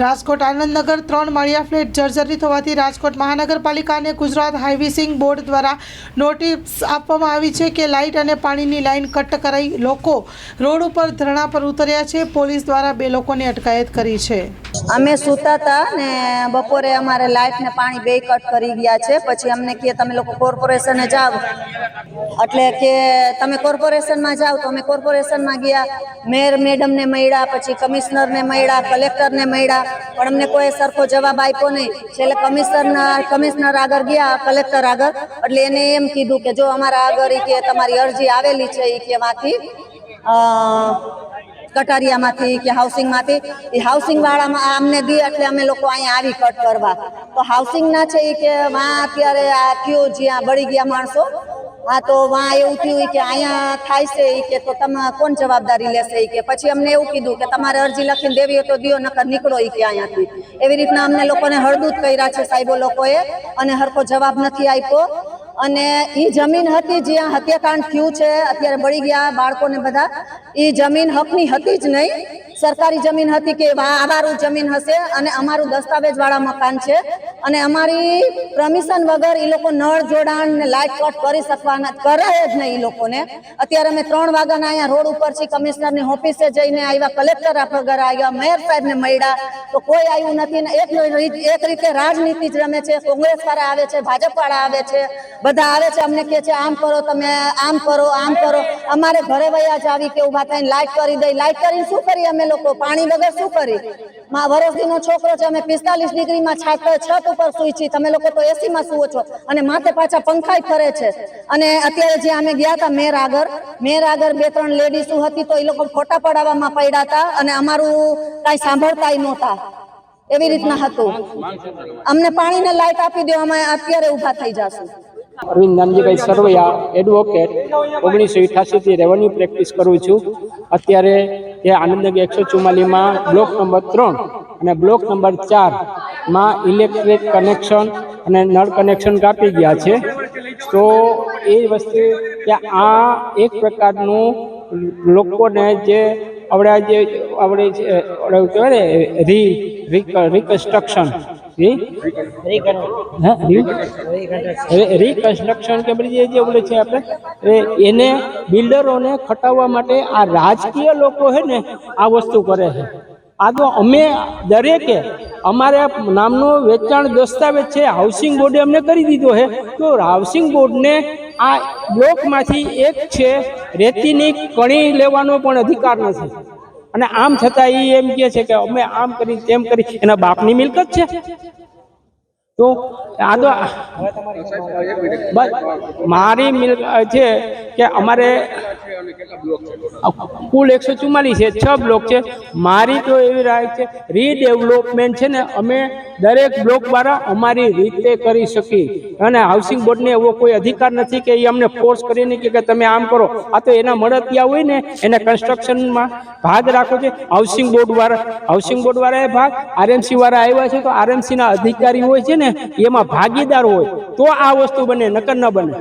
રાજકોટ આનંદનગર ત્રણ માળિયા ફ્લેટ જર્જરિત હોવાથી રાજકોટ મહાનગરપાલિકાને ગુજરાત હાઇવિસિંગ બોર્ડ દ્વારા નોટિસ આપવામાં આવી છે કે લાઇટ અને પાણીની લાઇન કટ કરાઈ લોકો રોડ ઉપર ધરણા પર ઉતર્યા છે. પોલીસ દ્વારા બે લોકોની અટકાયત કરી છે. અમે સૂતા હતા ને બપોરે અમારે લાઇટ ને પાણી બે કટ કરી ગયા છે. પછી અમને કહે તમે લોકો કોર્પોરેશને જાઓ. એટલે કે તમે કોર્પોરેશનમાં જાઓ તો અમે કોર્પોરેશનમાં ગયા. મેયર મેડમને મળ્યા, પછી કમિશનરને મળ્યા, કલેક્ટરને મળ્યા. પણ અમને કોઈ સરખો જવાબ આપ્યો નહીં. છેલ્લે કમિશનર કમિશનર આગળ ગયા, કલેક્ટર આગળ. એટલે એને એમ કીધું કે જો અમારા આગળ કે તમારી અરજી આવેલી છે એ કે માંથી કટારિયામાંથી કે હાઉસિંગમાંથી. એ હાઉસિંગ વાળામાં અમને દી એટલે અમે લોકો અહીંયા આવી કટ કરવા. તો હાઉસિંગના છે એ કે, વા અત્યારે આ કયો જ્યાં બળી ગયા માણસો. હા તો વા એવું થયું કે અહીંયા થાય છે કે તો તમે કોણ જવાબદારી લેશે કે? પછી અમને એવું કીધું કે તમારે અરજી લખીને દેવી તો દિયો, નકર નીકળો કે અહીંયાથી. એવી રીતના અમને લોકોને હળદૂત કર્યા છે સાહેબો લોકોએ અને હરકો જવાબ નથી આપ્યો. અને એ જમીન હતી જ્યાં હત્યાકાંડ થયું છે, અત્યારે બળી ગયા બાળકોને બધા. એ જમીન હકની હતી જ નહીં. સરકારી જમીન હતી કે અમારું જમીન હશે અને અમારું દસ્તાવેજ વાળા મકાન છે. અને અમારી પરમિશન વગર એ લોકો નળ જોડાણ ને લાઇટ કટ કરી શકવાના કરે જ નહીં એ લોકોને. અત્યારે અમે ત્રણ વાગ્યાના અહીંયા રોડ ઉપર છીએ, કમિશનરની ઓફિસે જઈને આવ્યા, કલેક્ટર વગર આવ્યા, મેયર સાહેબને મળ્યા. તો કોઈ આવ્યું નથી ને એક એક રીતે રાજનીતિ જ રમે છે, કોંગ્રેસ વાળા આવે છે, ભાજપ વાળા આવે છે, બધા આવે છે, અમને કહે છે, આમ કરો તમે, આમ કરો આમ કરો. અમારે ઘરે વયા જ આવી કે ઊભા થઈને લાઇટ કરી દઈ. લાઇટ કરીને શું કરીએ અમે લોકો? પાણી વગર શું કરી મા વરસદીનો છોકરો છે, અમે પિસ્તાલીસ ડિગ્રીમાં છાત છત ઉપર સુઈ છીએ. તમે લોકો તો એસીમાં સુવો છો. અને માથે પાછા પંખાય ફરે છે. અને અત્યારે જે અમે ગયા હતા મેર આગળ મેર આગળ બે ત્રણ લેડીઝો હતી તો એ લોકો ફોટા પડાવવામાં પડ્યા હતા અને અમારું કાંઈ સાંભળતાય નહોતા. એવી રીતના હતું. અમને પાણીને લાઇટ આપી દો, અમે અત્યારે ઊભા થઈ જાશું. અરવિંદ નાનજીભાઈ સરવૈયા એડવોકેટ ઓગણીસો અઠ્યાસીથી રેવન્યુ પ્રેક્ટિસ કરું છું. અત્યારે એ આનંદનગર એકસો ચુમ્માલીમાં બ્લોક નંબર ત્રણ અને બ્લોક નંબર ચારમાં ઇલેક્ટ્રિક કનેક્શન અને નળ કનેક્શન કાપી ગયા છે. તો એ વસ્તુ કે આ એક પ્રકારનું લોકોને જે આપણે જે આપણે કહેવાય ને રી રિકન્સ્ટ્રક્શન રિકન્સ્ટ્રક્શન કે બધી જે બોલે છે આપણે? એને બિલ્ડરોને ખટાવવા માટે આ રાજકીય લોકો છે ને આ વસ્તુ કરે છે. આ તો અમે દરેકે અમારે નામનો વેચાણ દસ્તાવેજ છે હાઉસિંગ બોર્ડે અમને કરી દીધો છે. તો હાઉસિંગ બોર્ડને આ બ્લોકમાંથી એક છે રેતીની કણી લેવાનો પણ અધિકાર નથી. અને આમ છતાં એ એમ કે છે કે અમે આમ કરી તેમ કરી એના બાપની મિલકત છે. તો આ તો બસ મારી મિલકત છે કે અમારે કુલ એકસો ચુમ્માલીસ છે, છ બ્લોક છે. મારી તો એવી રાય છે રીડેવલપમેન્ટ છે ને અમે દરેક બ્લોક દ્વારા અમારી રીતે કરી શકીએ. અને હાઉસિંગ બોર્ડને એવો કોઈ અધિકાર નથી કે એ અમને ફોર્સ કરીને કે તમે આમ કરો. આ તો એના મળતિયા હોય ને, એને કન્સ્ટ્રક્શનમાં ભાગ રાખો છે. હાઉસિંગ બોર્ડ વાળા હાઉસિંગ બોર્ડ વાળાએ ભાગ આરએમસી વાળા આવ્યા છે તો આરએમસીના અધિકારી હોય છે ને, એમાં ભાગીદાર હોય તો આ વસ્તુ બને, નકર ન બને.